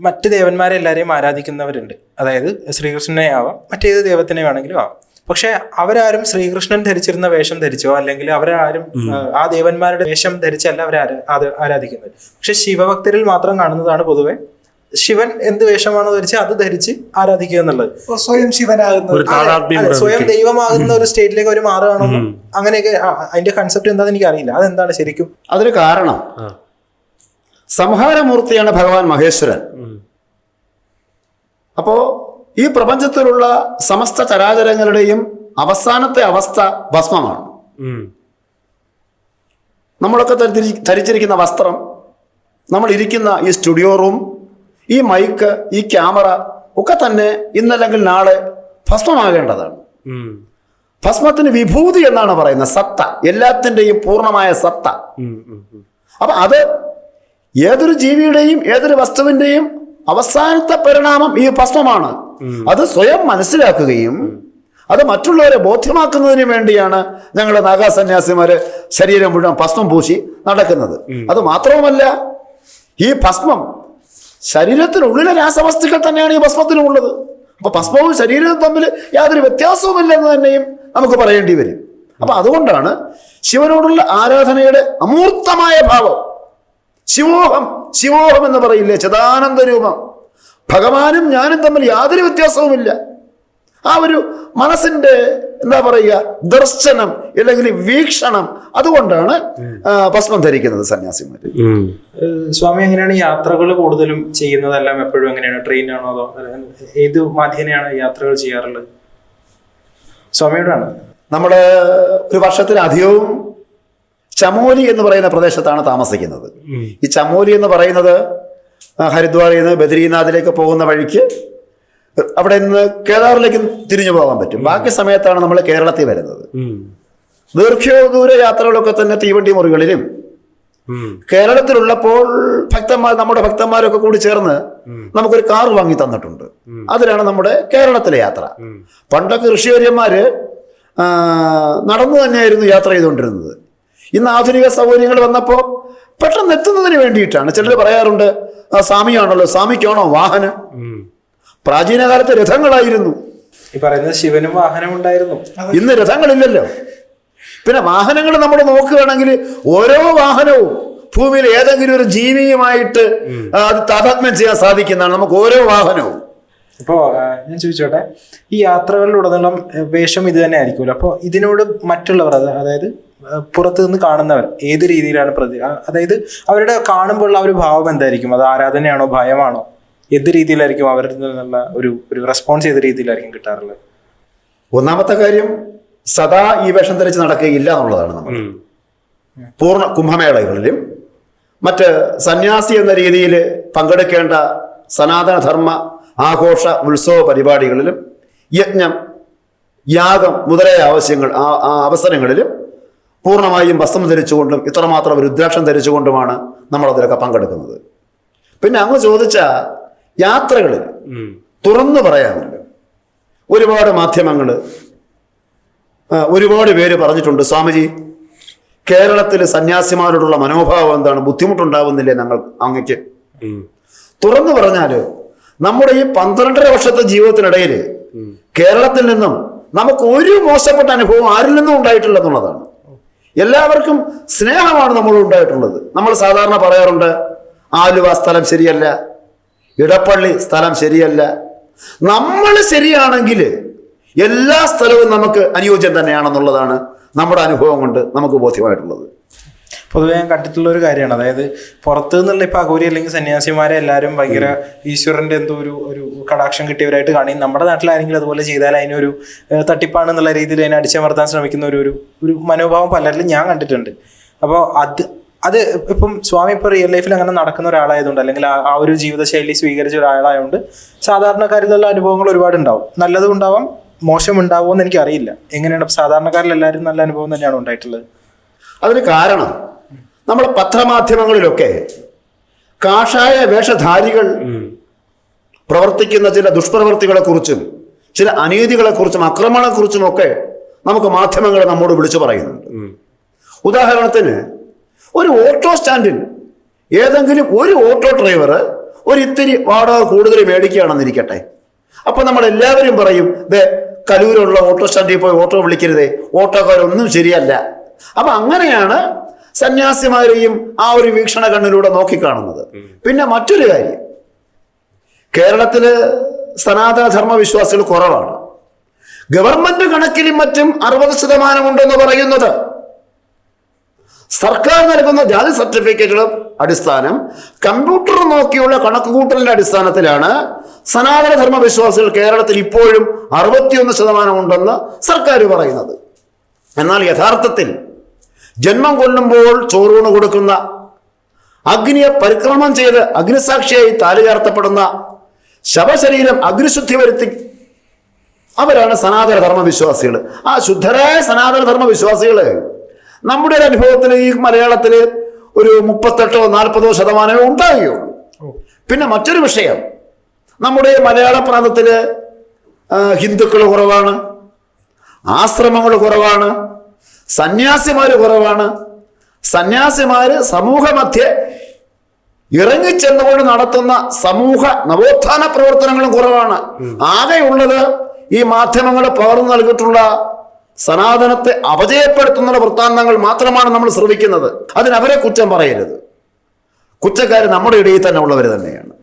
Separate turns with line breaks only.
മറ്റ് ദേവന്മാരെ എല്ലാവരെയും ആരാധിക്കുന്നവരുണ്ട്. അതായത് ശ്രീകൃഷ്ണനെ ആവാം മറ്റേത് ദേവത്തിനെ വേണമെങ്കിലും ആവാം. പക്ഷെ അവരാരും ശ്രീകൃഷ്ണൻ ധരിച്ചിരുന്ന വേഷം ധരിച്ചോ അല്ലെങ്കിൽ അവരാരും ആ, ദേവന്മാരുടെ വേഷം ധരിച്ചല്ല അവർ ആരാധിക്കുന്നത്. പക്ഷെ ശിവഭക്തരിൽ മാത്രം കാണുന്നതാണ് പൊതുവെ. ശിവൻ എന്ത് വേഷമാണോ ധരിച്ച് അത് ധരിച്ച് ആരാധിക്കുക എന്നുള്ളത്.
സ്വയം
ശിവനാകുന്ന സ്വയം ദൈവമാകുന്ന ഒരു സ്റ്റേറ്റിലേക്ക് അവർ മാറുകയാണെന്നും അങ്ങനെയൊക്കെ അതിന്റെ കൺസെപ്റ്റ് എന്താണെന്ന് എനിക്ക് അറിയില്ല അതെന്താണ് ശരിക്കും?
അതിന് കാരണം. സംഹാരമൂർത്തിയാണ് ഭഗവാൻ മഹേശ്വരൻ. അപ്പോ ഈ പ്രപഞ്ചത്തിലുള്ള സമസ്ത ചരാചരങ്ങളുടെയും അവസാനത്തെ അവസ്ഥ ഭസ്മമാണ് നമ്മളൊക്കെ ധരിച്ചിരി- ധരിച്ചിരിക്കുന്ന വസ്ത്രം നമ്മൾ ഇരിക്കുന്ന ഈ സ്റ്റുഡിയോ റൂം ഈ മൈക്ക് ഈ ക്യാമറ ഒക്കെ തന്നെ ഇന്നല്ലെങ്കിൽ നാളെ ഭസ്മമാകേണ്ടതാണ്. ഭസ്മത്തിന് വിഭൂതി എന്നാണ് പറയുന്നത് സത്ത എല്ലാത്തിന്റെയും പൂർണമായ സത്ത. അപ്പൊ അത് ഏതൊരു ജീവിയുടെയും ഏതൊരു വസ്തുവിന്റെയും അവസാനത്തെ പരിണാമം ഈ ഭസ്മമാണ്. അത് സ്വയം മനസ്സിലാക്കുകയും അത് മറ്റുള്ളവരെ ബോധ്യമാക്കുന്നതിന് വേണ്ടിയാണ് ഞങ്ങളുടെ നാഗാസന്യാസിമാര് ശരീരം മുഴുവൻ ഭസ്മം പൂശി നടക്കുന്നത്. അത് മാത്രവുമല്ല ഈ ഭസ്മം ശരീരത്തിനുള്ളിലെ രാസവസ്തുക്കൾ തന്നെയാണ് ഈ ഭസ്മത്തിനുള്ളത് അപ്പൊ ഭസ്മവും ശരീരവും തമ്മിൽ യാതൊരു വ്യത്യാസവുമില്ലെന്ന് തന്നെയും നമുക്ക് പറയേണ്ടി വരും. അപ്പൊ അതുകൊണ്ടാണ് ശിവനോടുള്ള ആരാധനയുടെ അമൂർത്തമായ ഭാവം. ശിവോഹം ശിവോഹം എന്ന് പറയില്ലേ? ചിദാനന്ദ രൂപം ഭഗവാനും ഞാനും തമ്മിൽ യാതൊരു വ്യത്യാസവുമില്ല. ആ ഒരു മനസ്സിന്റെ എന്താ പറയുക ദർശനം അല്ലെങ്കിൽ വീക്ഷണം അതുകൊണ്ടാണ് ഭസ്മം ധരിക്കുന്നത് സന്യാസിമാർ
സ്വാമി എങ്ങനെയാണ് യാത്രകൾ കൂടുതലും ചെയ്യുന്നതെല്ലാം എപ്പോഴും എങ്ങനെയാണ്? ട്രെയിൻ ആണോ അതോ ഏത് മാധ്യേനയാണ് യാത്രകൾ ചെയ്യാറുള്ളത്? സ്വാമിയോടാണ്.
നമ്മൾ ഒരു വർഷത്തിലധികവും ചമോലി എന്ന് പറയുന്ന പ്രദേശത്താണ് താമസിക്കുന്നത്. ഈ ചമോലി എന്ന് പറയുന്നത് ഹരിദ്വാറിൽ നിന്ന് ബദ്രീനാഥിലേക്ക് പോകുന്ന വഴിക്ക് അവിടെ നിന്ന് കേദാറിലേക്ക് തിരിഞ്ഞു പോകാൻ പറ്റും. ബാക്കി സമയത്താണ് നമ്മൾ കേരളത്തിൽ വരുന്നത്. ദീർഘദൂര യാത്രകളൊക്കെ തന്നെ തീവണ്ടി മുറികളിലും. കേരളത്തിലുള്ളപ്പോൾ ഭക്തന്മാർ നമ്മുടെ ഭക്തന്മാരൊക്കെ കൂടി ചേർന്ന് നമുക്കൊരു കാർ വാങ്ങി തന്നിട്ടുണ്ട്. അതിലാണ് നമ്മുടെ കേരളത്തിലെ യാത്ര. പണ്ടൊക്കെ ഋഷിവര്യന്മാര് നടന്നു തന്നെയായിരുന്നു യാത്ര ചെയ്തുകൊണ്ടിരുന്നത്. ഇന്ന് ആധുനിക സൗകര്യങ്ങൾ വന്നപ്പോൾ പെട്ടെന്ന് എത്തുന്നതിന് വേണ്ടിയിട്ടാണ്. ചിലർ പറയാറുണ്ട് "ആ, സ്വാമിയാണല്ലോ സ്വാമിക്കാണോ വാഹനം? പ്രാചീന കാലത്ത് രഥങ്ങളായിരുന്നു.
ഈ പറയുന്നത് ശിവനും വാഹനം ഉണ്ടായിരുന്നു.
ഇന്ന് രഥങ്ങളില്ലല്ലോ. പിന്നെ വാഹനങ്ങൾ നമ്മൾ നോക്കുകയാണെങ്കിൽ ഓരോ വാഹനവും ഭൂമിയിൽ ഏതെങ്കിലും ഒരു ജീവിയുമായിട്ട് അത് താതാത്മ്യം ചെയ്യാൻ സാധിക്കുന്നതാണ്. നമുക്ക് ഓരോ വാഹനവും.
അപ്പോ ഞാൻ ചോദിച്ചോട്ടെ ഈ യാത്രകളിലുടനീളം വേഷം ഇത് തന്നെ ആയിരിക്കുമല്ലോ. അപ്പോൾ ഇതിനോട് മറ്റുള്ളവർ അതായത് പുറത്ത് നിന്ന് കാണുന്നവർ ഏത് രീതിയിലാണ് പ്രതി അതായത് അവരുടെ കാണുമ്പോൾ ഉള്ള ഒരു ഭാവം എന്തായിരിക്കും? അത് ആരാധനയാണോ ഭയമാണോ? ഏത് രീതിയിലായിരിക്കും അവരിൽ നിന്നുള്ള ഒരു ഒരു റെസ്പോൺസ് ഏത് രീതിയിലായിരിക്കും കിട്ടാറുള്ളത്?
ഒന്നാമത്തെ കാര്യം സദാ ഈ വേഷം ധരിച്ച് നടക്കുകയില്ല എന്നുള്ളതാണ് നമ്മൾ. പൂർണ കുംഭമേളകളിലും മറ്റ് സന്യാസി എന്ന രീതിയിൽ പങ്കെടുക്കേണ്ട സനാതനധർമ്മ ആഘോഷ ഉത്സവ പരിപാടികളിലും യജ്ഞം യാഗം മുതലായ ആവശ്യങ്ങൾ ആ ആ അവസരങ്ങളിലും പൂർണമായും വസ്ത്രം ധരിച്ചുകൊണ്ടും ഇത്രമാത്രം രുദ്രാക്ഷം ധരിച്ചുകൊണ്ടുമാണ് നമ്മൾ അതിലൊക്കെ പങ്കെടുക്കുന്നത്. പിന്നെ അങ്ങ് ചോദിച്ച യാത്രകളിൽ തുറന്നു പറയാമല്ലോ ഒരുപാട് മാധ്യമങ്ങൾ ഒരുപാട് പേര് പറഞ്ഞിട്ടുണ്ട് സ്വാമിജി കേരളത്തിൽ സന്യാസിമാരോടുള്ള മനോഭാവം എന്താണ്? ബുദ്ധിമുട്ടുണ്ടാവുന്നില്ലേ ഞങ്ങൾ അങ്ങക്ക്? തുറന്നു പറഞ്ഞാൽ നമ്മുടെ ഈ പന്ത്രണ്ടര വർഷത്തെ ജീവിതത്തിനിടയിൽ കേരളത്തിൽ നിന്നും നമുക്ക് ഒരു മോശപ്പെട്ട അനുഭവം ആരിൽ നിന്നും ഉണ്ടായിട്ടില്ല എന്നുള്ളതാണ്. എല്ലാവർക്കും സ്നേഹമാണ് നമ്മൾ ഉണ്ടായിട്ടുള്ളത്. നമ്മൾ സാധാരണ പറയാറുണ്ട് ആലുവ സ്ഥലം ശരിയല്ല ഇടപ്പള്ളി സ്ഥലം ശരിയല്ല. നമ്മൾ ശരിയാണെങ്കിൽ എല്ലാ സ്ഥലവും നമുക്ക് അനുയോജ്യം തന്നെയാണെന്നുള്ളതാണ് നമ്മുടെ അനുഭവം കൊണ്ട് നമുക്ക് ബോധ്യമായിട്ടുള്ളത്.
പൊതുവെ ഞാൻ കണ്ടിട്ടുള്ള ഒരു കാര്യമാണ്. അതായത് പുറത്തു നിന്നുള്ള ഇപ്പൊ അഘോരി അല്ലെങ്കിൽ സന്യാസിമാരെ എല്ലാവരും ഭയങ്കര ഈശ്വരന്റെ എന്തോ ഒരു ഒരു കടാക്ഷം കിട്ടിയവരായിട്ട് കാണി. നമ്മുടെ നാട്ടിൽ ആരെങ്കിലും അതുപോലെ ചെയ്താൽ അതിനൊരു തട്ടിപ്പാണെന്നുള്ള രീതിയിൽ അതിനെ അടിച്ചമർത്താൻ ശ്രമിക്കുന്ന ഒരു ഒരു ഒരു മനോഭാവം പലരിലും ഞാൻ കണ്ടിട്ടുണ്ട്. അപ്പോൾ അത് അത് ഇപ്പം സ്വാമി ഇപ്പോൾ റിയൽ ലൈഫിൽ അങ്ങനെ നടക്കുന്ന ഒരാളായതുകൊണ്ട് അല്ലെങ്കിൽ ആ- ആ ഒരു ജീവിതശൈലി സ്വീകരിച്ച ഒരാളായതുകൊണ്ട് സാധാരണക്കാരിലുള്ള അനുഭവങ്ങൾ ഒരുപാട് ഉണ്ടാവും നല്ലതും ഉണ്ടാവാം മോശം ഉണ്ടാവുമോ എന്ന് എനിക്കറിയില്ല. എങ്ങനെയാണ് സാധാരണക്കാരിൽ എല്ലാവരും നല്ല അനുഭവം തന്നെയാണ് ഉണ്ടായിട്ടുള്ളത്?
അതിന് കാരണം നമ്മൾ പത്രമാധ്യമങ്ങളിലൊക്കെ കാഷായ വേഷധാരികൾ പ്രവർത്തിക്കുന്ന ചില ദുഷ്പ്രവൃത്തികളെക്കുറിച്ചും ചില അനീതികളെക്കുറിച്ചും അക്രമങ്ങളെക്കുറിച്ചും ഒക്കെ നമുക്ക് മാധ്യമങ്ങൾ നമ്മോട് വിളിച്ചു പറയുന്നുണ്ട്. ഉദാഹരണത്തിന് ഒരു ഓട്ടോ സ്റ്റാൻഡിൽ ഏതെങ്കിലും ഒരു ഓട്ടോ ഡ്രൈവർ ഒരു ഇത്തിരി വാടക കൂടുതൽ മേടിക്കുകയാണെന്നിരിക്കട്ടെ. അപ്പൊ നമ്മൾ എല്ലാവരും പറയും ദേ കലൂരുള്ള ഓട്ടോ സ്റ്റാൻഡിൽ പോയി ഓട്ടോ വിളിക്കരുതേ ഓട്ടോക്കാരൊന്നും ശരിയല്ല. അപ്പൊ അങ്ങനെയാണ് സന്യാസിമാരെയും ആ ഒരു വീക്ഷണ കണ്ണിലൂടെ നോക്കിക്കാണുന്നത് പിന്നെ മറ്റൊരു കാര്യം കേരളത്തിൽ സനാതന ധർമ്മ വിശ്വാസികൾ കുറവാണ്. ഗവൺമെന്റ് കണക്കിൽ മറ്റും അറുപത് ശതമാനം ഉണ്ടെന്ന് പറയുന്നത്. സർക്കാർ നൽകുന്ന ജാതി സർട്ടിഫിക്കറ്റുകളും അടിസ്ഥാനം കമ്പ്യൂട്ടർ നോക്കിയുള്ള കണക്കുകൂട്ടലിന്റെ അടിസ്ഥാനത്തിലാണ് സനാതന ധർമ്മ വിശ്വാസികൾ കേരളത്തിൽ ഇപ്പോഴും അറുപത്തിയൊന്ന് ശതമാനം ഉണ്ടെന്ന് സർക്കാർ പറയുന്നത്. എന്നാൽ യഥാർത്ഥത്തിൽ ജന്മം കൊല്ലുമ്പോൾ ചോറൂണ് കൊടുക്കുന്ന അഗ്നിയെ പരിക്രമണം ചെയ്ത് അഗ്നിസാക്ഷിയായി താലിചാർത്തപ്പെടുന്ന ശവശരീരം അഗ്നിശുദ്ധി വരുത്തി. അവരാണ് സനാതന വിശ്വാസികൾ ആ ശുദ്ധരായ സനാതന ധർമ്മ വിശ്വാസികൾ നമ്മുടെ ഒരു അനുഭവത്തിൽ ഈ മലയാളത്തിൽ ഒരു മുപ്പത്തെട്ടോ നാൽപ്പതോ ശതമാനമേ ഉണ്ടാകുകയുള്ളൂ പിന്നെ മറ്റൊരു വിഷയം. നമ്മുടെ മലയാള പ്രാന്തത്തിൽ ഹിന്ദുക്കൾ കുറവാണ്. ആശ്രമങ്ങൾ കുറവാണ്. സന്യാസിമാർ കുറവാണ്. സന്യാസിമാർ സമൂഹ മധ്യേ ഇറങ്ങിച്ചെന്നുകൊണ്ട് നടത്തുന്ന സമൂഹ നവോത്ഥാന പ്രവർത്തനങ്ങളും കുറവാണ്. ആകെയുള്ളത് ഈ മാധ്യമങ്ങൾ പകർന്നു നൽകിയിട്ടുള്ള സനാതനത്തെ അപജയപ്പെടുത്തുന്ന വൃത്താന്തങ്ങൾ മാത്രമാണ് നമ്മൾ ശ്രമിക്കുന്നത് അതിനവരെ കുറ്റം പറയരുത്. കുറ്റക്കാർ നമ്മുടെ ഇടയിൽ തന്നെ ഉള്ളവർ തന്നെയാണ്.